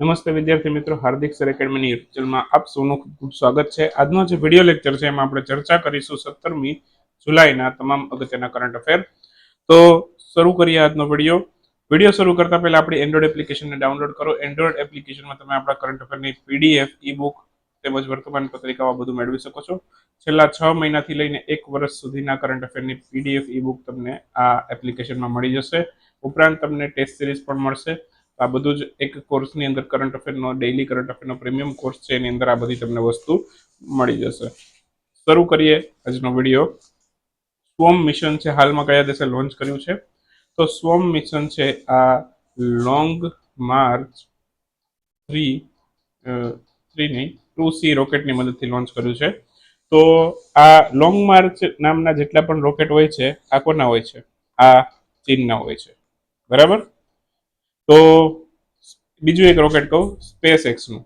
નમસ્તે વિદ્યાર્થી મિત્રો, હાર્દિક સર એકેડમીની યુટ્યુબ ચેનલમાં આપ સૌનું ખૂબ ખૂબ સ્વાગત છે. આજનો જે વીડિયો લેક્ચર છે, એમાં આપણે ચર્ચા કરીશું સત્તરમી જુલાઈના તમામ અગત્યના કરંટ અફેર તો શરૂ કરીએ આજનો વીડિયો. વીડિયો શરૂ કરતા પહેલા આપણી એન્ડ્રોઈડ એપ્લિકેશનને ડાઉનલોડ કરો. એન્ડ્રોઈડ એપ્લિકેશનમાં તમે આપણા કરંટ અફેરની પીડીએફ ઈ બુક તેમજ વર્તમાન પત્રિકાઓ આ બધું મેળવી શકો છો. છેલ્લા છ મહિનાથી લઈને એક વર્ષ સુધીના કરંટ અફેરની પીડીએફ ઈ બુક તમને આ એપ્લિકેશનમાં મળી જશે. ઉપરાંત તમને ટેસ્ટ સિરીઝ પણ મળશે. આ બધું જ એક કોર્સની અંદર કરંટ અફેરનો ડેઇલી કરંટ અફેરનો પ્રીમિયમ કોર્સ છે, એની અંદર આ બધી તમને વસ્તુ મળી જશે. શરૂ કરીએ આજનો વીડિયો સ્વમ મિશન છે, હાલમાં કયા દેશે લોન્ચ કર્યું છે? તો સ્વમ મિશન છે આ લોંગ માર્ચ થ્રી થ્રી નહીં ટુ સી રોકેટની મદદથી લોન્ચ કર્યું છે. તો આ લોંગ માર્ચ નામના જેટલા પણ રોકેટ હોય છે, આ કોના હોય છે? આ ચીનના હોય છે. બરાબર? તો બીજું એક રોકેટ કહું સ્પેસ એક્સનું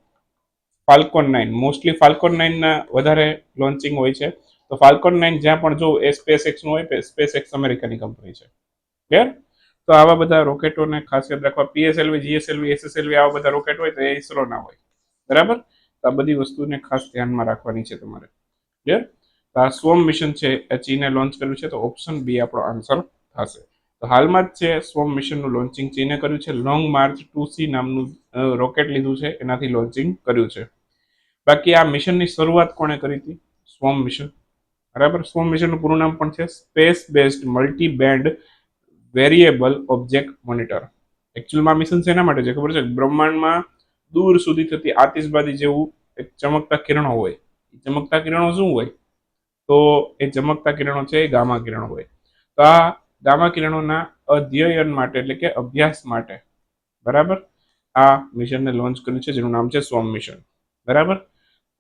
ફાલ્કોન નાઇન. મોસ્ટલી ફાલ્કોન નાઇનના વધારે લોન્ચિંગ હોય છે. તો ફાલ્કોન નાઇન જ્યાં પણ જો એ સ્પેસ એક્સનું હોય સ્પેસ એક્સ અમેરિકાની કંપની છે. ક્લિયર તો આવા બધા રોકેટોને ખાસ યાદ રાખવા, પીએસએલવી, જીએસએલવી, એસએસએલવી, આવા બધા રોકેટ હોય તો એ ઇસરોના હોય. બરાબર? તો આ બધી વસ્તુને ખાસ ધ્યાનમાં રાખવાની છે તમારે. ક્લિયર તો આ સ્વમ મિશન છે, એ ચીને લોન્ચ કર્યું છે, તો ઓપ્શન બી આપણો આન્સર થશે. તો હાલમાં જ છે સ્વમ મિશનનું લોન્ચિંગ ચીને કર્યું છે. લોંગ માર્ચ ટુ સી નામનું રોકેટ લીધું છે. એનાથી લોન્ચિંગ કર્યું છે. બાકી આ મિશનની શરૂઆત કોણે કરી હતી? SVOM mission. બરાબર? સ્વમ મિશનનું પૂરું નામ પણ છે space based multi band variable object monitor એકચ્યુઅલમાં mission શેના માટે છે? ખબર છે? બ્રહ્માંડમાં દૂર સુધી થતી આતિશબાજી જેવું એક ચમકતા કિરણો હોય. એ ચમકતા કિરણો શું હોય? તો એ ચમકતા કિરણો છે, એ ગામા કિરણો હોય. તો આ ગામા કિરણોના અધ્યયન માટે, એટલે કે અભ્યાસ માટે. બરાબર? આ મિશનને લોન્ચ કર્યું છે, જેનું નામ છે સ્વમ મિશન બરાબર?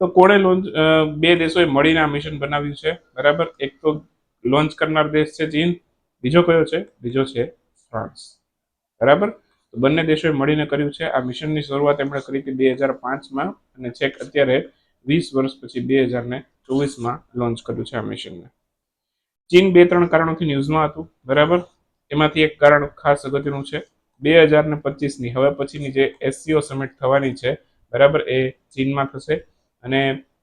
તો કોણે લોન્ચ બે દેશોએ મળીને આ મિશન બનાવ્યું છે. બરાબર? એક તો લોન્ચ કરનાર દેશ છે ચીન, બીજો કયો છે? બીજો છે ફ્રાન્સ. બરાબર? તો બંને દેશોએ મળીને કર્યું છે. આ મિશનની શરૂઆત એમણે કરી હતી બે હજાર પાંચમાં, અને છેક અત્યારે વીસ વર્ષ પછી બે હજાર ને ચોવીસમાં લોન્ચ કર્યું છે આ મિશનને ચીન બે ત્રણ કારણોથી ન્યૂઝમાં હતું, બરાબર? એમાંથી એક કારણ ખાસ અગત્યનું છે. બે હજાર ને પચીસની, હવે પછીની જે એસસીઓ સમિટ થવાની છે, બરાબર, એ ચીનમાં થશે. અને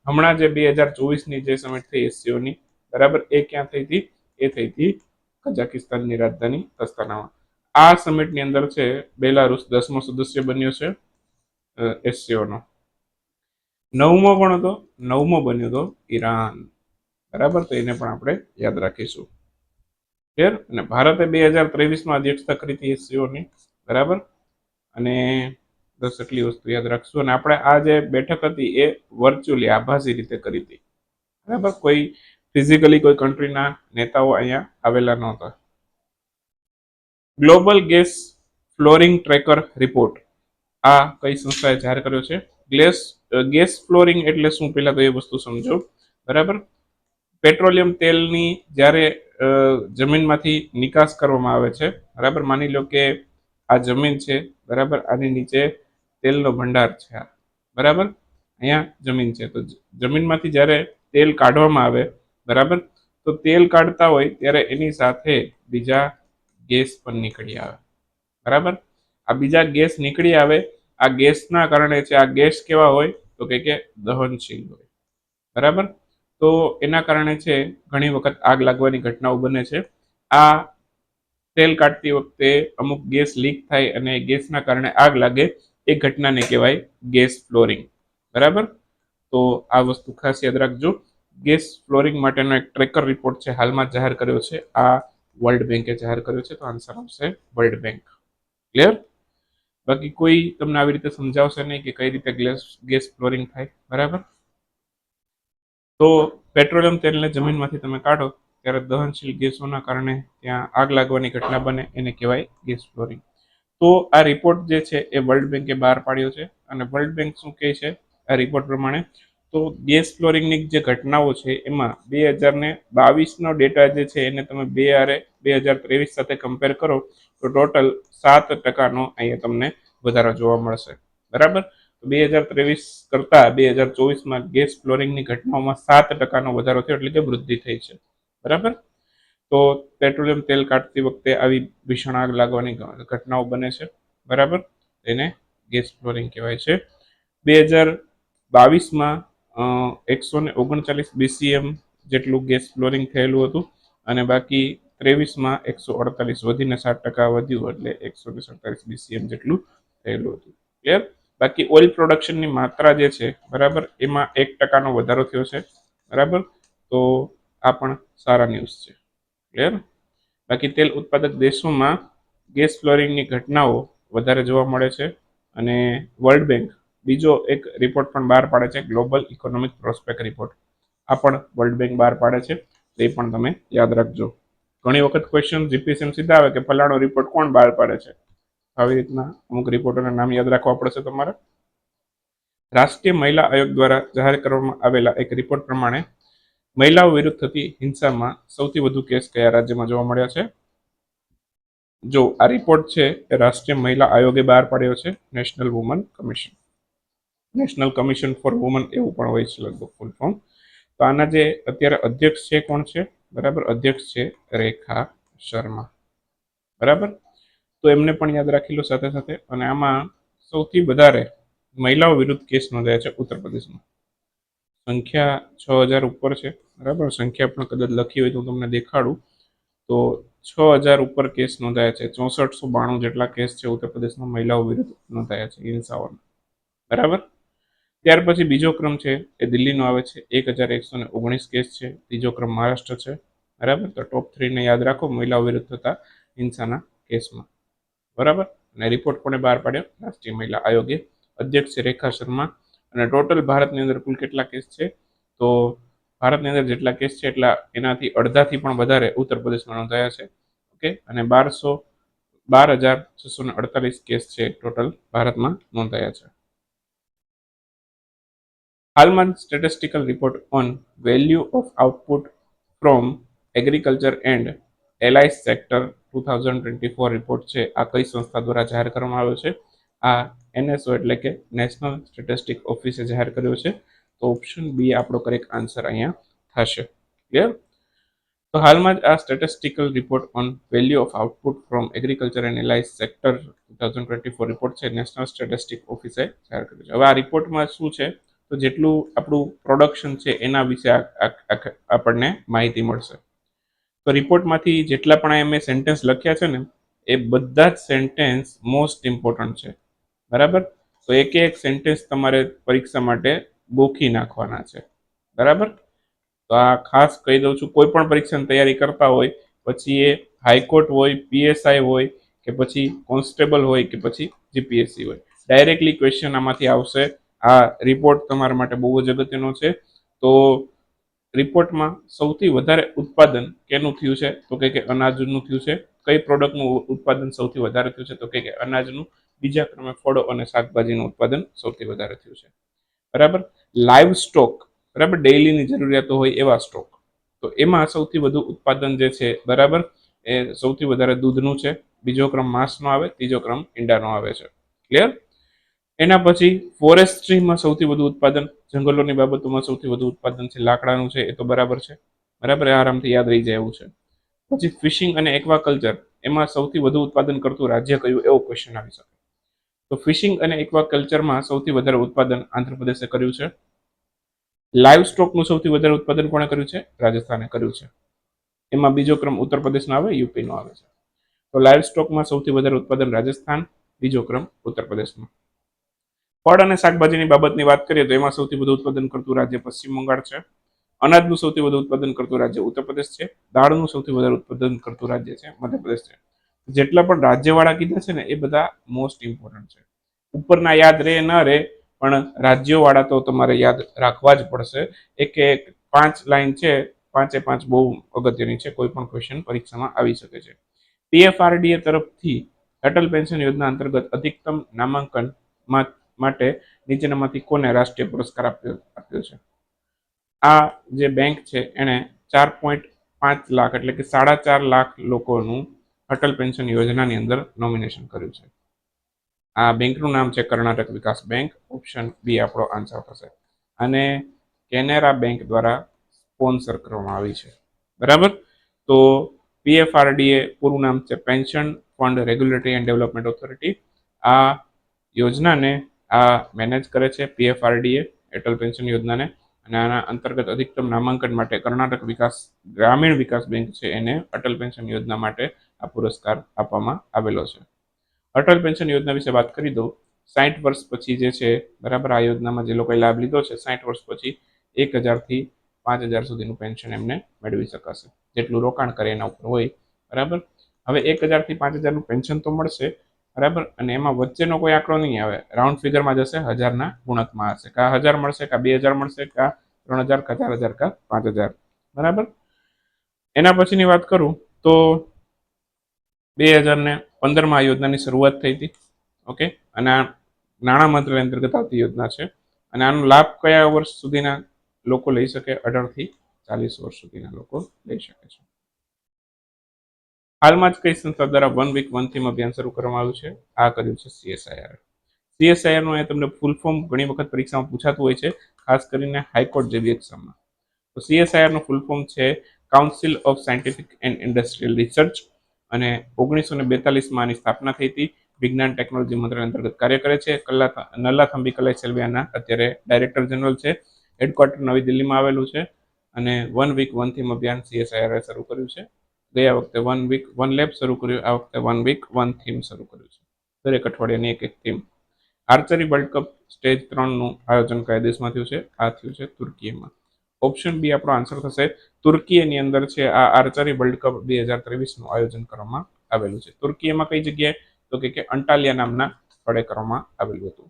હમણાં જે બે હજાર ચોવીસની જે સમિટ થઈ એસસીઓની, બરાબર, એ ક્યાં થઈ હતી? એ થઈ હતી કઝાકિસ્તાનની રાજધાની અસ્તાનામાં આ સમિટની અંદર છે, બેલારુસ દસમો સદસ્ય બન્યો છે એસસીઓનો. નવમો પણ હતો? નવમો બન્યો હતો ઈરાન. બરાબર? તો એને પણ આપણે યાદ રાખીશું. ક્લિયર અને ભારતે બે હજાર ત્રેવીસમાં અધ્યક્ષતા કરી હતી એસસીઓની. બરાબર? અને બસ એટલી વસ્તુ યાદ રાખશું. અને આપણે આ જે બેઠક હતી એ વર્ચ્યુઅલી આભાસી રીતે કરી હતી. બરાબર? કોઈ ફિઝિકલી કોઈ કન્ટ્રીના નેતાઓ અહીંયા આવેલા નહોતા. Global gas flaring tracker report આ કઈ સંસ્થાએ જાહેર કર્યો છે? ગ્લેસ ગેસ ફ્લોરિંગ એટલે શું? પહેલાં તો એ વસ્તુ સમજો. બરાબર? પેટ્રોલિયમ તેલની જ્યારે જમીનમાંથી નિકાસ કરવામાં આવે છે, બરાબર? માની લો કે આ જમીન છે, બરાબર? આની નીચે તેલનો ભંડાર છે બરાબર? અહીંયા જમીન છે. તો જમીનમાંથી જ્યારે તેલ કાઢવામાં આવે, બરાબર? તો તેલ કાઢતા હોય ત્યારે એની સાથે બીજા ગેસ પણ નીકળી આવે, બરાબર? આ બીજા ગેસ નીકળી આવે, આ ગેસના કારણે છે, આ ગેસ કેવા હોય? તો કે દહનશીલ હોય, બરાબર? તો એના કારણે છે, ઘણી વખત આગ લાગવાની ઘટનાઓ બને છે. આ તેલ કાઢતી વખતે અમુક ગેસ લીક થાય અને ગેસના કારણે આગ લાગે, એ ઘટનાને કહેવાય ગેસ ફ્લોરિંગ. બરાબર? તો આ વસ્તુ ખાસ યાદ રાખજો. ગેસ ફ્લોરિંગ માટેનો એક ટ્રેકર રિપોર્ટ છે, હાલમાં જાહેર કર્યો છે. આ વર્લ્ડ બેંકે જાહેર કર્યો છે, તો આન્સર આવશે વર્લ્ડ બેંક. ક્લિયર? બાકી કોઈ તમને આવી રીતે સમજાવશે નહીં કે કઈ રીતે ગેસ ગેસ ફ્લોરિંગ થાય. બરાબર? તો પેટ્રોલિયમ તેલને જમીનમાંથી તમે કાઢો, ત્યારે દહનશીલ ગેસોના કારણે ત્યાં આગ લાગવાની ઘટના બને, એને કહેવાય ગેસ ફ્લોરિંગ તો આ રિપોર્ટ જે છે એ વર્લ્ડ બેન્કે બહાર પાડ્યો છે અને વર્લ્ડ બેન્ક શું કહે છે આ રિપોર્ટ પ્રમાણે? તો ગેસ ફ્લોરિંગની જે ઘટનાઓ છે એમાં બે હજાર ને બાવીસનો ડેટા જે છે એને તમે બે આરે બે હજાર ત્રેવીસ સાથે કમ્પેર કરો, તો ટોટલ સાત ટકાનો અહીંયા તમને વધારો જોવા મળશે. બરાબર? બે હજાર ત્રેવીસ કરતાં બે હજાર ચોવીસમાં ગેસ ફ્લોરિંગની ઘટનાઓમાં સાત ટકાનો વધારો થયો એટલે કે વૃદ્ધિ થઈ છે. બરાબર? તો પેટ્રોલિયમ તેલ કાઢતી વખતે આવી ભીષણ આગ લાગવાની ઘટનાઓ બને છે. બરાબર? એને ગેસ ફ્લોરિંગ કહેવાય છે. બે હજાર બાવીસમાં એકસો ને ઓગણચાલીસ બીસીએમ જેટલું ગેસ ફ્લોરિંગ થયેલું હતું અને બાકી ત્રેવીસમાં એકસો અડતાલીસ વધીને સાત ટકા વધ્યું એટલે એકસો ને સડતાલીસ બીસીએમ જેટલું થયેલું હતું. ક્લિયર? બાકી ઓઇલ પ્રોડક્શનની માત્રા જે છે, બરાબર, એમાં એક ટકાનો વધારો થયો છે, બરાબર? તો આ પણ સારા ન્યૂઝ છે. ક્લિયર બાકી તેલ ઉત્પાદક દેશોમાં ગેસ ફ્લોરિંગની ઘટનાઓ વધારે જોવા મળે છે અને વર્લ્ડ બેંક બીજો એક રિપોર્ટ પણ બહાર પાડે છે, ગ્લોબલ ઇકોનોમિક પ્રોસ્પેક્ટ રિપોર્ટ. આ પણ વર્લ્ડ બેંક બહાર પાડે છે એ પણ તમે યાદ રાખજો. ઘણી વખત ક્વેશ્ચન જીપીએસએમ સીધા આવે કે ફલાણો રિપોર્ટ કોણ બહાર પાડે છે? આવી રીતના અમુક રિપોર્ટોના નામ યાદ રાખવા પડશે તમારે. રાષ્ટ્રીય મહિલા આયોગ દ્વારા જાહેર કરવામાં આવેલા એક રિપોર્ટ પ્રમાણે મહિલાઓ વિરુદ્ધ થતી હિંસામાં સૌથી વધુ કેસ કયા રાજ્યમાં જોવા મળ્યા છે? જો આ રિપોર્ટ છે એ રાષ્ટ્રીય મહિલા આયોગે બહાર પાડ્યો છે national women commission national commission for women એવું પણ હોય છે લગભગ ફૂલ ફોર્મ તો આના જે અત્યારે અધ્યક્ષ છે કોણ છે? બરાબર, અધ્યક્ષ છે રેખા શર્મા. બરાબર? તો એમને પણ યાદ રાખી લો સાથે સાથે. અને આમાં સૌથી વધારે મહિલાઓ વિરુદ્ધ કેસ નોંધાયા છે ઉત્તર પ્રદેશમાં. સંખ્યા છ હજાર ઉપર છે, બરાબર? સંખ્યા પણ કદાચ લખી હોય તો હું તમને દેખાડું. તો છ હજાર ઉપર કેસ નોંધાયા છે, ચોસઠસો બાણું જેટલા કેસ છે ઉત્તર પ્રદેશમાં મહિલાઓ વિરુદ્ધ નોંધાયા છે હિંસાઓના બરાબર? ત્યાર પછી બીજો ક્રમ છે, એ દિલ્હીનો આવે છે, એક હજાર એકસો ને ઓગણીસ કેસ છે. ત્રીજો ક્રમ મહારાષ્ટ્ર છે, બરાબર? તો ટોપ થ્રીને યાદ રાખો, મહિલાઓ વિરુદ્ધ થતા હિંસાના કેસમાં. બરાબર? અને રિપોર્ટ પણ બહાર પાડ્યો? રાષ્ટ્રીય મહિલા આયોગે. અધ્યક્ષ છે રેખા શર્મા. અને ટોટલ ભારતની અંદર કુલ કેટલા કેસ છે? તો ભારતની અંદર જેટલા કેસ છે એટલા એનાથી અડધાથી પણ વધારે ઉત્તર પ્રદેશમાં નોંધાયા છે. ઓકે? અને બારસો, બાર હજાર છસો ને અડતાલીસ કેસ છે ટોટલ ભારતમાં નોંધાયા છે. હાલમાં statistical report on value of output from agriculture and allied sector two thousand twenty four report છે, આ કઈ સંસ્થા દ્વારા જાહેર કરવામાં આવ્યો છે? આ એનએસઓ એટલે કે નેશનલ સ્ટેટિસ્ટિક ઓફિસે જાહેર કર્યો છે. તો ઓપ્શન બી આપણો કરેક્ટ આન્સર અહીંયા થશે. ક્લિયર તો હાલમાં જ આ statistical report on value of output from agriculture and sector two thousand twenty four report છે નેશનલ સ્ટેટિસ્ટિક ઓફિસે જાહેર કર્યો છે. હવે આ રિપોર્ટમાં શું છે? તો જેટલું આપણું પ્રોડક્શન છે, એના વિશે આપણને માહિતી મળશે. તો રિપોર્ટમાંથી જેટલા પણ મેં સેન્ટેન્સ લખ્યા છે ને, એ બધા જ સેન્ટેન્સ મોસ્ટ ઇમ્પોર્ટન્ટ છે. બરાબર? તો એક એક સેન્ટેન્સ તમારે પરીક્ષા માટે ગોખી નાખવાના છે. બરાબર? તો આ ખાસ કહી દઉં છું, કોઈ પણ પરીક્ષાની તૈયારી કરતા હોય, પછી એ હાઈકોર્ટ હોય પીએસઆઈ હોય, કે પછી કોન્સ્ટેબલ હોય, કે પછી જીપીએસસી હોય. ડાયરેક્ટલી ક્વેશ્ચન આમાંથી આવશે. આ રિપોર્ટ તમારા માટે બહુ જ અગત્યનો છે. તો રિપોર્ટમાં સૌથી વધારે ઉત્પાદન કેનું થયું છે? તો કે અનાજનું થયું છે. કઈ પ્રોડક્ટનું ઉત્પાદન સૌથી વધારે થયું છે? તો કે અનાજનું. બીજા ક્રમે ફળો અને શાકભાજીનું ઉત્પાદન સૌથી વધારે થયું છે. બરાબર? લાઈવ સ્ટોક બરાબર? ડેઇલીની જરૂરિયાતો હોય એવા સ્ટોક તો એમાં સૌથી વધુ ઉત્પાદન જે છે, બરાબર? એ સૌથી વધારે દૂધનું છે. બીજો ક્રમ માંસનો આવે, ત્રીજો ક્રમ ઈંડાનો આવે છે. ક્લિયર એના પછી ફોરેસ્ટ્રીમાં સૌથી વધુ ઉત્પાદન, જંગલોની બાબતોમાં સૌથી વધુ ઉત્પાદન છે, લાકડાનું છે, એ તો બરાબર છે. બરાબર આરામથી યાદ રહી જાય એવું છે. પછી ફિશિંગ અને એક્વાકલ્ચર એમાં સૌથી વધુ ઉત્પાદન કરતું રાજ્ય કયું, એવો ક્વેશ્ચન આવી શકે. તો ફિશિંગ અને એક્વાકલ્ચરમાં સૌથી વધારે ઉત્પાદન આંધ્રપ્રદેશે કર્યું છે. લાઈવ સ્ટોકનું સૌથી વધારે ઉત્પાદન કોણે કર્યું છે? રાજસ્થાને કર્યું છે. એમાં બીજો ક્રમ ઉત્તર પ્રદેશનો આવે, યુપીનો આવે છે. તો લાઈવ સ્ટોકમાં સૌથી વધારે ઉત્પાદન રાજસ્થાન, બીજો ક્રમ ઉત્તર પ્રદેશમાં ફળ અને શાકભાજીની બાબતની વાત કરીએ તો એમાં સૌથી વધુ ઉત્પાદન કરતું રાજ્ય પશ્ચિમ બંગાળ છે. અનાજનું સૌથી વધુ ઉત્પાદન કરતું રાજ્ય ઉત્તર પ્રદેશ છે. દાળનું સૌથી વધારે ઉત્પાદન કરતું રાજ્ય છે મધ્યપ્રદેશ છે. જેટલા પણ રાજ્યવાળા કીધા છે ને એ બધા મોસ્ટ ઇમ્પોર્ટન્ટ છે. ઉપરના યાદ રહે ન રહે પણ રાજ્યોવાળા તો તમારે યાદ રાખવા જ પડશે. એક એક પાંચ લાઈન છે, પાંચે પાંચ બહુ અગત્યની છે, કોઈ પણ ક્વેશ્ચન પરીક્ષામાં આવી શકે છે. પીએફઆરડીએ તરફથી અટલ પેન્શન યોજના અંતર્ગત અધિકતમ નામાંકન માટે નીચેનામાંથી કોને રાષ્ટ્રીય પુરસ્કાર આપ્યો આપ્યો છે? આ જે બેંક છે, એણે ચાર પોઈન્ટ પાંચ લાખ એટલે કે સાડા ચાર લાખ લોકોનું અટલ પેન્શન યોજનાની અંદર નોમિનેશન કર્યું છે. આ બેંકનું નામ છે Karnataka Vikas bank, option B આપણો આન્સર થશે. અને કેનેરા બેંક દ્વારા સ્પોન્સર કરવામાં આવી છે. બરાબર? તો પીએફઆરડીએ પૂરું નામ છે pension fund regulatory and development authority. આ યોજનાને આ મેનેજ કરે છે પીએફઆરડીએ અટલ પેન્શન યોજનાને અને આના અંતર્ગત અધિકતમ નામાંકન માટે કર્ણાટક વિકાસ ગ્રામીણ વિકાસ બેંક છે એને અટલ પેન્શન યોજના માટે આ પુરસ્કાર આપવામાં આવેલો છે. અટલ પેન્શન યોજના વિશે વાત કરી દઉં. સાઠ વર્ષ પછી જે છે, બરાબર આ યોજનામાં જે લોકોએ લાભ લીધો છે સાઠ વર્ષ પછી એક હજારથી પાંચ હજાર સુધીનું પેન્શન એમને મેળવી શકાશે. જેટલું રોકાણ કરે એના ઉપર હોય, બરાબર? હવે એક હજારથી પાંચ હજારનું પેન્શન તો મળશે બરાબર? અને એમાં વચ્ચેનો કોઈ આંકડો નહીં આવે. રાઉન્ડ ફિગરમાં જશે હજારના ગુણકમાં હશે. કા હજાર મળશે, કા બે હજાર મળશે, કા ત્રણ હજાર, કા ચાર હજાર, કા પાંચ હજાર. બરાબર? એના પછીની વાત કરું તો બે હજાર ને પંદરમાં આ યોજનાની શરૂઆત થઈ હતી. ઓકે? અને આ નાણાં મંત્રાલય અંતર્ગત આવતી યોજના છે. અને આનો લાભ કયા વર્ષ સુધીના લોકો લઈ શકે? અઢારથી ચાલીસ વર્ષ સુધીના લોકો લઈ શકે છે. હાલમાં જ કઈ સંસ્થા દ્વારા વન વીક વન થીમ અભિયાન શરૂ કરવામાં આવ્યું છે? આ કર્યું છે સીએસઆઈઆર સીએસઆઈઆરનું અહીંયા તમને ફૂલ ફોર્મ ઘણી વખત પરીક્ષામાં પૂછાતું હોય છે, ખાસ કરીને હાઈકોર્ટ જેવી એક્ઝામમાં તો સીએસઆઈઆરનું ફૂલ ફોર્મ છે council of scientific and industrial research અને ઓગણીસો ને બેતાલીસમાં આની સ્થાપના થઈ હતી. વિજ્ઞાન ટેકનોલોજી મંત્રાલય અંતર્ગત કાર્ય કરે છે. કલ્લા નલ્લા થંબી કલાઈ સેલ્વિયાના અત્યારે ડાયરેક્ટર જનરલ છે. હેડક્વાર્ટર નવી દિલ્હીમાં આવેલું છે અને વન વીક વન થીમ અભિયાન સીએસઆઈઆરએ શરૂ કર્યું છે. ગયા વખતે વન વીક વન લેબ શરૂ કર્યું, આ વખતે વન વીક વન થીમ શરૂ કર્યું છે. દરેક અઠવાડિયાની એક એક theme archery world cup stage ત્રણનું આયોજન કયા દેશમાં થયું છે, આ થયું છે તુર્કીમાં ઓપ્શન બી આપણો આન્સર થશે તુર્કીની અંદર છે આ આર્ચરી વર્લ્ડ કપ બે હજાર ત્રેવીસનું આયોજન કરવામાં આવેલું છે. તુર્કીમાં કઈ જગ્યાએ? તો કે અંટાલિયા નામના સ્થળે કરવામાં આવેલું હતું.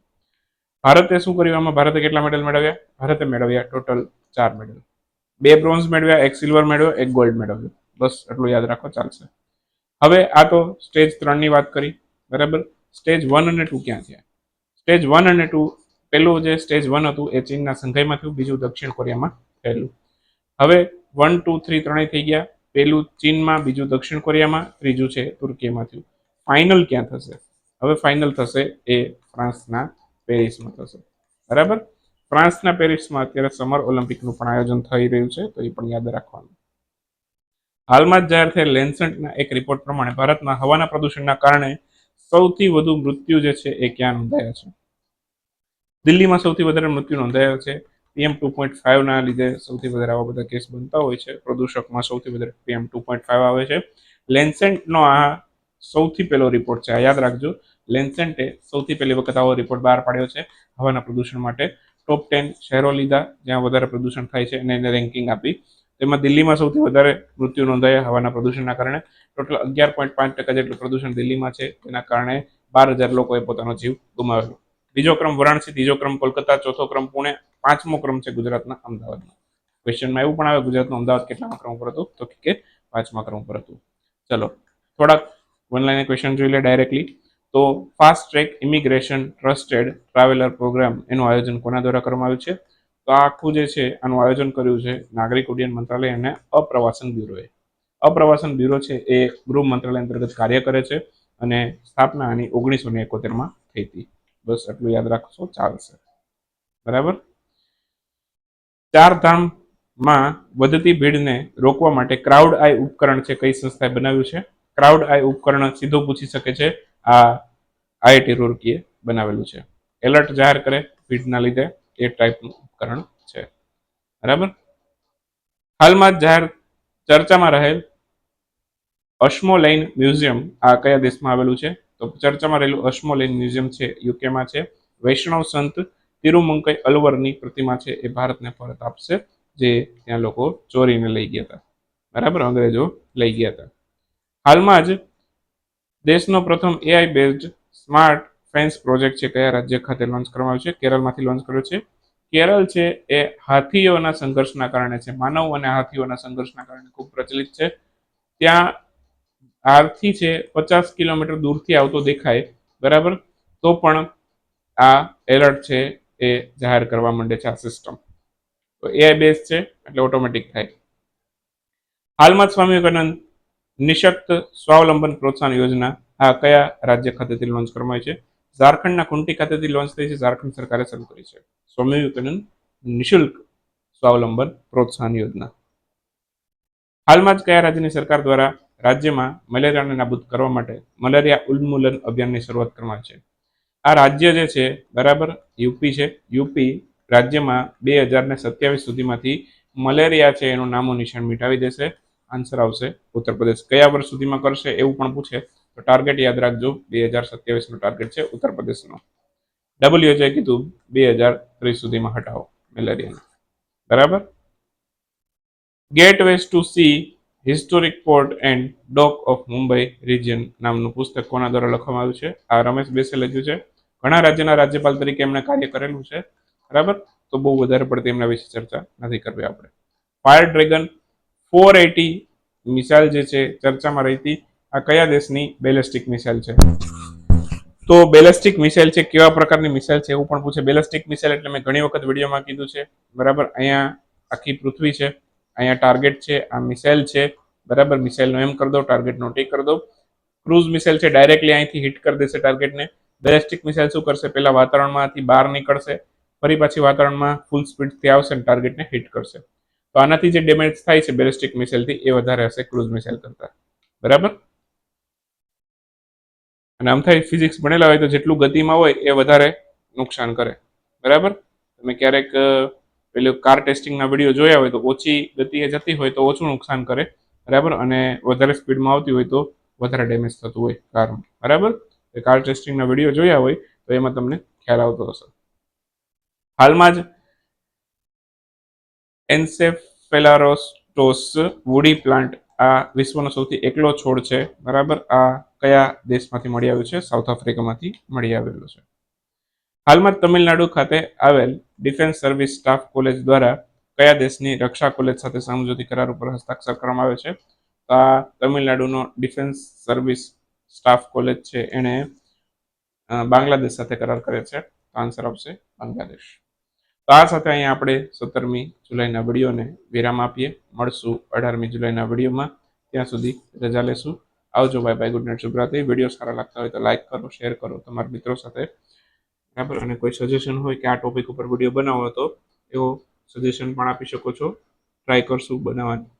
ભારતે શું કર્યું? આમાં ભારતે કેટલા મેડલ મેળવ્યા? ભારતે મેળવ્યા ટોટલ ચાર મેડલ બે બ્રોન્ઝ મેળવ્યા, એક સિલ્વર મેળવ્યો, એક ગોલ્ડ મેળવ્યો. બસ એટલું યાદ રાખો, ચાલશે. હવે આ તો સ્ટેજ ત્રણની વાત કરી, બરાબર? સ્ટેજ વન અને ટુ ક્યાં થયા? સ્ટેજ વન અને ટુ પેલું જે સ્ટેજ વન હતું એ ચીનના સંઘાઈમાં થયું, બીજું દક્ષિણ કોરિયામાં થયેલું. હવે વન ટુ થ્રી ત્રણેય થઈ ગયા, પેલું ચીનમાં, બીજું દક્ષિણ કોરિયામાં, ત્રીજું છે તુર્કીમાં થયું. ફાઇનલ ક્યાં થશે? હવે ફાઇનલ થશે એ ફ્રાન્સના પેરિસમાં થશે. બરાબર? ફ્રાન્સના પેરિસમાં અત્યારે સમર ઓલિમ્પિકનું પણ આયોજન થઈ રહ્યું છે, તો એ પણ યાદ રાખવાનું. હાલમાં જ જાહેર થયેલ લેન્સેન્ટના એક રિપોર્ટ પ્રમાણે ભારતમાં હવાના પ્રદૂષણના કારણે સૌથી વધુ મૃત્યુ જે છે એ ક્યાં નોંધાયા છે? દિલ્હીમાં સૌથી વધારે મૃત્યુ નોંધાયા છે. પીએમ ટુ પોઈન્ટ ફાઈવના લીધે સૌથી વધારે આવા બધા કેસ બનતા હોય છે. પ્રદૂષકમાં સૌથી વધારે પીએમ ટુ પોઈન્ટ ફાઈવ આવે છે. લેન્સેન્ટનો આ સૌથી પહેલો રિપોર્ટ છે. આ યાદ રાખજો. લેન્સેન્ટે સૌથી પહેલી વખત આવો રિપોર્ટ બહાર પાડ્યો છે. હવાના પ્રદૂષણ માટે ટોપ ટેન શહેરો લીધા જ્યાં વધારે પ્રદૂષણ થાય છે અને એને રેન્કિંગ આપી. તેમાં દિલ્હીમાં સૌથી વધારે મૃત્યુ નોંધાયા હવાના પ્રદૂષણના કારણે. ટોટલ અગિયાર પોઈન્ટ પાંચ ટકા જેટલું પ્રદૂષણ દિલ્હીમાં છે. તેના કારણે બાર હજાર લોકોએ પોતાનો જીવ ગુમાવેલો બીજો ક્રમ વારાણસી, ત્રીજો ક્રમ કોલકાતા, ચોથો ક્રમ પુણે, પાંચમો ક્રમ છે ગુજરાતના અમદાવાદનો. ક્વેશ્ચનમાં એવું પણ આવે, ગુજરાતનું અમદાવાદ કેટલામાં ક્રમ ઉપર હતું? તો કે પાંચમા ક્રમ ઉપર હતું. ચલો, થોડાક વન લાઈન ક્વેશ્ચન જોઈ લે ડાયરેક્ટલી તો fast track immigration trusted traveller programme એનું આયોજન કોના દ્વારા કરવામાં આવ્યું છે? તો આ આખું જે છે, આનું આયોજન કર્યું છે નાગરિક ઉડ્ડયન મંત્રાલય અને અપ્રવાસન બ્યુરોએ. અપ્રવાસન બ્યુરો છે એ ગૃહ મંત્રાલય અંતર્ગત કાર્ય કરે છે અને સ્થાપના આની ઓગણીસો ને એકોતેરમાં થઈ હતી. બસ એટલું યાદ રાખશો, ચાલશે. બરાબર? ચાર ધામમાં વધતી ભીડને રોકવા માટે ક્રાઉડ આઈ ઉપકરણ છે કઈ સંસ્થાએ બનાવ્યું છે? ક્રાઉડ આઈ ઉપકરણ સીધું પૂછી શકે છે, આ આઈઆઈટી રૂરકીએ બનાવેલું છે. એલર્ટ જાહેર કરે ભીડના લીધે. એ ટાઈપનું ઉપકરણ છે. બરાબર? હાલમાં જાહેર ચર્ચામાં રહેલ અશ્મોલેન મ્યુઝિયમ આ કયા દેશમાં આવેલું છે? તો ચર્ચામાં રહેલું અશ્મોલેન મ્યુઝિયમ છે, યુકેમાં છે. વૈષ્ણવ સંત તિરુમંકઈ અલવરની પ્રતિમા છે, એ ભારતને પરત આપશે, જે ત્યાં લોકો ચોરીને લઈ ગયા હતા. બરાબર? અંગ્રેજો લઈ ગયા હતા. હાલમાં જ દેશનો પ્રથમ AI based smart fence project છે, કયા રાજ્ય ખાતે લોન્ચ કરવામાં આવ્યો છે? કેરળમાંથી લોન્ચ કર્યો છે. કેરળ છે, એ હાથીઓના સંઘર્ષના કારણે છે. માનવ અને હાથીઓના સંઘર્ષના કારણે ખૂબ પ્રચલિત છે. ત્યાં હાથી છે, પચાસ કિલોમીટર દૂરથી આવતો દેખાય, બરાબર? તો પણ આ એલર્ટ છે, એ જાહેર કરવા માંડે છે આ સિસ્ટમ તો એઆઈ બેઝ છે, એટલે ઓટોમેટિક થાય. હાલમાં સ્વામી વિવેકાનંદ નિશક્ત સ્વાવલંબન પ્રોત્સાહન યોજના આ કયા રાજ્ય ખાતેથી લોન્ચ કરવામાં આવી છે? ઝારખંડના કુંટી ખાતેથી લોન્ચ થઈ છે ઝારખંડ સરકારે શરૂ કરી છે. સ્વામી વિવેકાનંદ નિઃશુલ્ક સ્વાવલંબન પ્રોત્સાહન યોજના. હાલમાં જ કયા રાજ્યની સરકાર દ્વારા રાજ્યમાં મલેરિયાને નાબૂદ કરવા માટે મલેરિયા ઉન્મૂલન અભિયાનની શરૂઆત કરવામાં છે. આ રાજ્ય જે છે, બરાબર, યુપી છે. યુપી રાજ્યમાં બે હજાર ને સત્યાવીસ સુધીમાંથી મલેરિયા છે એનું નામો નિશાન મિટાવી દેશે. આન્સર આવશે ઉત્તર પ્રદેશ. કયા વર્ષ સુધીમાં કરશે એવું પણ પૂછે. તો ટાર્ગેટ યાદ રાખજો, બે હજાર સત્યાવીસ નો ટાર્ગેટ છે ઉત્તર પ્રદેશનો ડબલ્યુએચએ કીધું, બે હજાર ત્રીસ સુધીમાં હટાવો, મેલેરિયાને. બરાબર? Gateways to sea historic port and dock of Mumbai region નામનું પુસ્તક કોના દ્વારા લખવામાં આવ્યું છે? આ રમેશ બેસે લખ્યું છે, ઘણા રાજ્યના રાજ્યપાલ તરીકે એમણે કાર્ય કરેલું છે. બરાબર? તો બહુ વધારે પડતી એમના વિશે ચર્ચા નથી કરવી આપણે. Fire dragon four eighty missile જે છે, ચર્ચામાં રહી હતી. આ કયા દેશની બેલેસ્ટિક મિસાઇલ છે? તો બેલેસ્ટિક મિસાઇલ છે, કેવા પ્રકારની મિસાઇલ છે એવું પણ પૂછે. બેલેસ્ટિક મિસાઇલ એટલે મેં ઘણી વખત વિડીયોમાં કીધું છે, બરાબર? અહીંયા આખી પૃથ્વી છે, અહીંયા ટાર્ગેટ છે, આ મિસાઇલ છે, બરાબર? મિસાઇલનો એમ કરી દો ટાર્ગેટનો ટી કરી દો ક્રૂઝ મિસાઇલ છે, ડાયરેક્ટલી અહીંથી હિટ કરી દેશે ટાર્ગેટને. બેલેસ્ટિક મિસાઇલ શું કરશે? પહેલા વાતાવરણમાંથી બહાર નીકળશે, ફરી પાછી વાતાવરણમાં ફૂલ સ્પીડથી આવશે અને ટાર્ગેટને હિટ કરશે. તો આનાથી જે ડેમેજ થાય છે બેલેસ્ટિક મિસાઇલથી, એ વધારે હશે ક્રૂઝ મિસાઇલ કરતા. બરાબર? અને આમ થાય ફિઝિક્સ ભણેલા હોય તો જેટલું ગતિમાં હોય એ વધારે નુકસાન કરે. બરાબર? તમે ક્યારેક પેલું કાર ટેસ્ટિંગના વીડિયો જોયા હોય તો ઓછી ગતિએ જતી હોય તો ઓછું નુકસાન કરે. બરાબર? અને વધારે સ્પીડમાં આવતી હોય તો વધારે ડેમેજ થતું હોય કારમાં બરાબર? કાર ટેસ્ટિંગના વીડિયો જોયા હોય તો એમાં તમને ખ્યાલ આવતો હશે. હાલમાં જ એન્સેફેલારોસ્ટોસ વુડી પ્લાન્ટ આ વિશ્વનો સૌથી એકલો છોડ છે, બરાબર? આ કયા દેશમાંથી મળી આવ્યું છે? સાઉથ આફ્રિકામાંથી મળી આવેલું છે. હાલમાં તમિલનાડુ ખાતે આવેલ ડિફેન્સ સર્વિસ સ્ટાફ કોલેજ દ્વારા કયા દેશની રક્ષા કોલેજ સાથે સમજૂતી કરાર ઉપર હસ્તાક્ષર કરવામાં આવે છે? તો આ તમિલનાડુનો ડિફેન્સ સર્વિસ સ્ટાફ કોલેજ છે. એણે બાંગ્લાદેશ સાથે કરાર કરે છે. આન્સર આવશે બાંગ્લાદેશ. તો આ સાથે અહીંયા આપણે સત્તરમી જુલાઈના વિડીયોને વિરામ આપીએ. મળશું અઢારમી જુલાઈના વિડીયોમાં. ત્યાં સુધી રજા લેશું. આવજો. બાય બાય ગુડ નાઇટ શુભરાત્રી. વીડિયો સારા લાગતા હોય તો લાઇક કરો શેર કરો તમારા મિત્રો સાથે. બરાબર? અને કોઈ સજેશન હોય કે આ ટોપિક ઉપર વીડિયો બનાવો તો એવો સજેશન પણ આપી શકો છો. ટ્રાય કરશું બનાવવાની.